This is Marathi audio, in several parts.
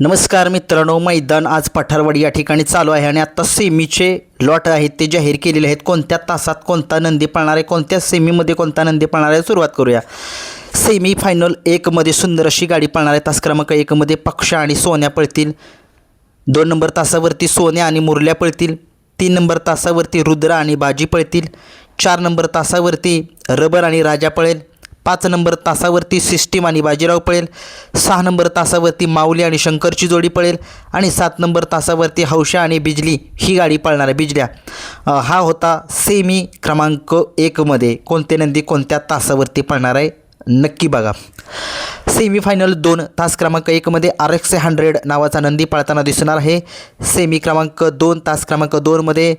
नमस्कार मित्रांनो मैदान आज पठारवाडी या ठिकाणी चालू आहे आणि आत्ता सेमीचे लॉट आहेत ते जाहीर केलेले आहेत. कोणत्या तासात कोणता नंदी पळणार आहे कोणत्या सेमीमध्ये कोणता नंदी पळणार आहे सुरुवात करूया. सेमी फायनल एकमध्ये सुंदर अशी गाडी पळणार आहे तास क्रमांक एकमध्ये पक्ष आणि सोन्या पळतील. दोन नंबर तासावरती सोन्या आणि मुरल्या पळतील. तीन नंबर तासावरती रुद्र आणि बाजी पळतील. चार नंबर तासावरती रबर आणि राजा पळेल. पाच नंबर तासावरती सिस्टीम आणि बाजीराव पळेल. सहा नंबर तासावरती माऊली आणि शंकरची जोडी पळेल. आणि सात नंबर तासावरती हौशा आणि बिजली ही गाडी पळणार आहे बिजल्या हा होता सेमी क्रमांक एकमध्ये कोणते नंदी कोणत्या तासावरती पळणार आहे? नक्की बघा. सेमीफायनल दोन तास क्रमांक एकमध्ये आर एक्स हंड्रेड नावाचा नंदी पाळताना दिसणार आहे. सेमी क्रमांक दोन तास क्रमांक दोनमध्ये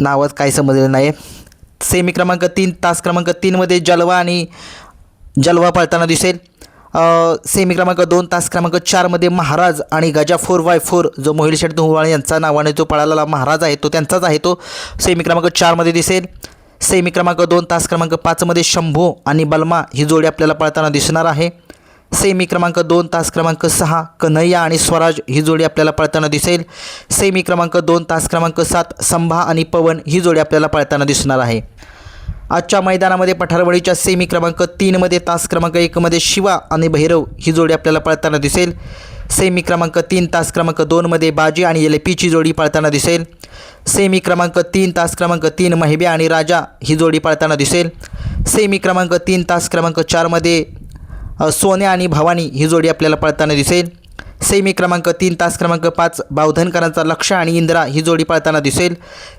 नावात काय समजलेलं नाही सेमी क्रमांक तीन तास क्रमांक तीनमध्ये जलवा आणि जलवा पाळताना दिसेल. सेमी क्रमांक दोन तास क्रमांक चारमध्ये महाराज आणि गजा फोर बाय फोर जो मोहिल शेठ धुवाळे यांचा नावाने जो पळालेला महाराज आहे तो त्यांचाच आहे तो सेमी क्रमांक चारमध्ये दिसेल. सेमी क्रमांक दोन तास क्रमांक पाचमध्ये शंभू आणि बलमा ही जोडी आपल्याला पळताना दिसणार आहे. सेमी क्रमांक दोन तास क्रमांक सहा कन्हैया आणि स्वराज ही जोडी आपल्याला पळताना दिसेल. सेमी क्रमांक दोन तास क्रमांक सात संभा आणि पवन ही जोडी आपल्याला पळताना दिसणार आहे. आजच्या मैदानामध्ये पठारवळीच्या सेमी क्रमांक तीनमध्ये तास क्रमांक एकमध्ये शिवा आणि भैरव ही जोडी आपल्याला पळताना दिसेल. सेमी क्रमांक तीन तास क्रमांक दोनमध्ये बाजी आणि एल पीची जोडी पळताना दिसेल. सेमी क्रमांक तीन तास क्रमांक तीन महिब्या आणि राजा ही जोडी पळताना दिसेल. सेमी क्रमांक तीन तास क्रमांक चारमध्ये सोन्या आणि भवानी ही जोडी आपल्याला पळताना दिसेल. सेमी क्रमांक तीन तास क्रमांक पाच बावधनकरांचा लक्ष आणि इंदिरा ही जोडी पळताना दिसेल.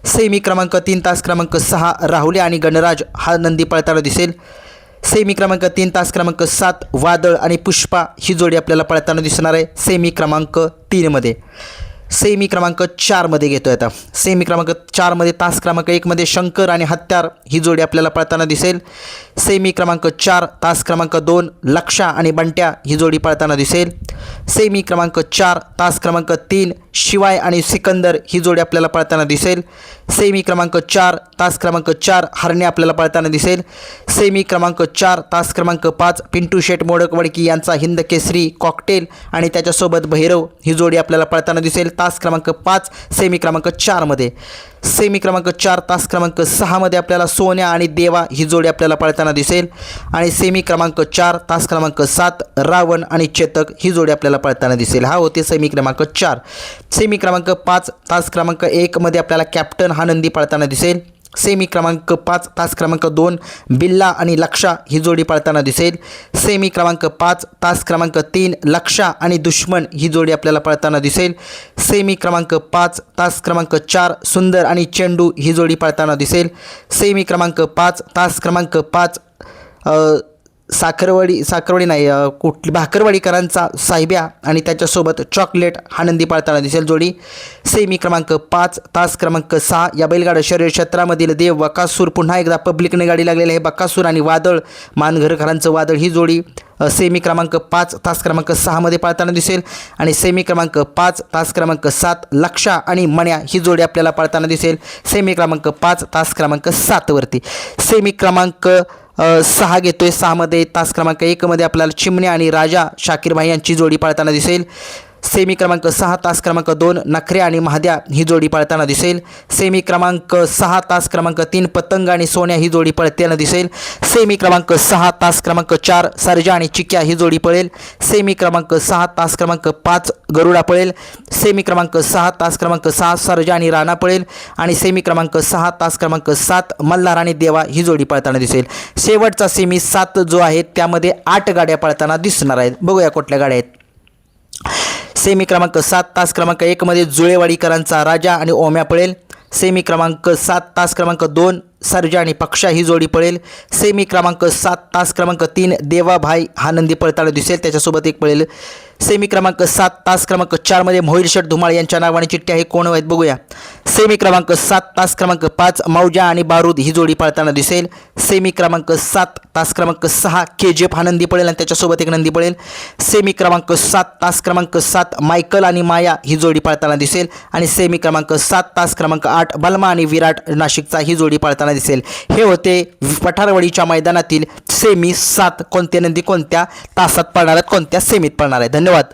सेमी क्रमांक तीन तास क्रमांक सहा राहुले आणि गणराज हा नंदी पळताना दिसेल. सेमी क्रमांक तीन तास क्रमांक सात वादळ आणि पुष्पा ही जोडी आपल्याला पळताना दिसणार आहे. सेमी क्रमांक तीनमध्ये. सेमी क्रमांक चारमध्ये घेतो आता. सेमी क्रमांक चारमध्ये तास क्रमांक एकमध्ये शंकर आणि हत्यार ही जोडी आपल्याला पळताना दिसेल. सेमी क्रमांक चार तास क्रमांक दोन लक्षा आणि बंट्या ही जोडी पळताना दिसेल. सेमी क्रमांक चार तास क्रमांक तीन शिवाय आणि सिकंदर ही जोडी आपल्याला पळताना दिसेल. सेमी क्रमांक चार तास क्रमांक चार हरणे आपल्याला पळताना दिसेल. सेमी क्रमांक चार तास क्रमांक पाच पिंटू शेठ मोडक वडकी यांचा हिंद केसरी कॉकटेल आणि त्याच्यासोबत भैरव ही जोडी आपल्याला पळताना दिसेल. तास क्रमांक पाच सेमी क्रमांक चारमध्ये. सेमी क्रमांक चार तास क्रमांक सहामध्ये आपल्याला सोन्या आणि देवा ही जोडी आपल्याला पळताना दिसेल. आणि सेमी क्रमांक चार तास क्रमांक सात रावण आणि चेतक ही जोडी आपल्याला पळताना दिसेल. हा होते सेमी क्रमांक चार. सेमी क्रमांक पाच तास क्रमांक एकमध्ये आपल्याला कॅप्टन हा नंदी पळताना दिसेल. सेमी क्रमांक पाच तास क्रमांक दोन बिल्ला आणि लक्षा ही जोडी पळताना दिसेल. सेमी क्रमांक पाच तास क्रमांक तीन लक्षा आणि दुश्मन ही जोडी आपल्याला पळताना दिसेल. सेमी क्रमांक पाच तास क्रमांक चार सुंदर आणि चेंडू ही जोडी पळताना दिसेल. सेमी क्रमांक पाच तास क्रमांक पाच साखरवाडी साखरवाडी नाही कुठली भाकरवाडीकरांचा साहेब्या आणि त्याच्यासोबत चॉकलेट आनंदी पाळताना दिसेल जोडी. सेमी क्रमांक पाच तास क्रमांक सहा या बैलगाडा शरीर क्षेत्रामधील देव बकासूर पुन्हा एकदा पब्लिकने गाडी लागलेली आहे. बकासूर आणि वादळ मानघरकरांचं वादळ ही जोडी सेमी क्रमांक पाच तास क्रमांक सहामध्ये पाळताना दिसेल. आणि सेमी क्रमांक पाच तास क्रमांक सात लक्षा आणि मण्या ही जोडी आपल्याला पाळताना दिसेल. सेमी क्रमांक पाच तास क्रमांक सातवरती सेमी क्रमांक सहा सहा घेतोय सहामध्ये तास क्रमांक एकमध्ये आपल्याला चिमणे आणि राजा शाकीरभाई यांची जोडी पाळताना दिसेल. सेमी क्रमांक सहा तास क्रमांक दोन नखरे आणि महाद्या ही जोडी पळताना दिसेल. सेमी क्रमांक सहा तास क्रमांक तीन पतंग आणि सोन्या ही जोडी पळताना दिसेल. सेमी क्रमांक सहा तास क्रमांक चार सर्जा आणि चिक्या ही जोडी पळेल. सेमी क्रमांक सहा तास क्रमांक पाच गरुडा पळेल. सेमी क्रमांक सहा तास क्रमांक सहा सर्जा आणि राणा पळेल. आणि सेमी क्रमांक सहा तास क्रमांक सात मल्हार आणि देवा ही जोडी पळताना दिसेल. शेवटचा सेमी सात जो आहे त्यामध्ये आठ गाड्या पळताना दिसणार आहेत. बघूया कुठल्या गाड्या आहेत. सेमी क्रमांक सात तास क्रमांक एकमध्ये जुळेवाडीकरांचा राजा आणि ओम्या पळेल. सेमी क्रमांक सात तास क्रमांक दोन सर्जा आणि पक्षा ही जोडी पळेल. सेमी क्रमांक सात तास क्रमांक तीन देवाभाई हा नंदी पळताना दिसेल. त्याच्यासोबत एक पळेल सेमी क्रमांक सात तास क्रमांक चारमध्ये मोहिल शेठ धुमाळ यांच्या नावाने चिठ्ठ्या हे कोण आहेत बघूया. सेमी क्रमांक सात तास क्रमांक पाच मौजा आणि बारूद ही जोडी पाळताना दिसेल. सेमी क्रमांक सात तास क्रमांक सहा के जी एफ हा नंदी पळेल आणि त्याच्यासोबत एक नंदी पळेल. सेमी क्रमांक सात तास क्रमांक सात मायकल आणि माया ही जोडी पाळताना दिसेल. आणि सेमी क्रमांक सात तास क्रमांक आठ बलमा आणि विराट नाशिकचा ही जोडी पाळताना दिसेल. हे होते पठारवडीच्या मैदानातील सेमी सात कोणते नंदी कोणत्या तासात पळणार आहेत कोणत्या सेमीत पळणार आहे धन्यवाद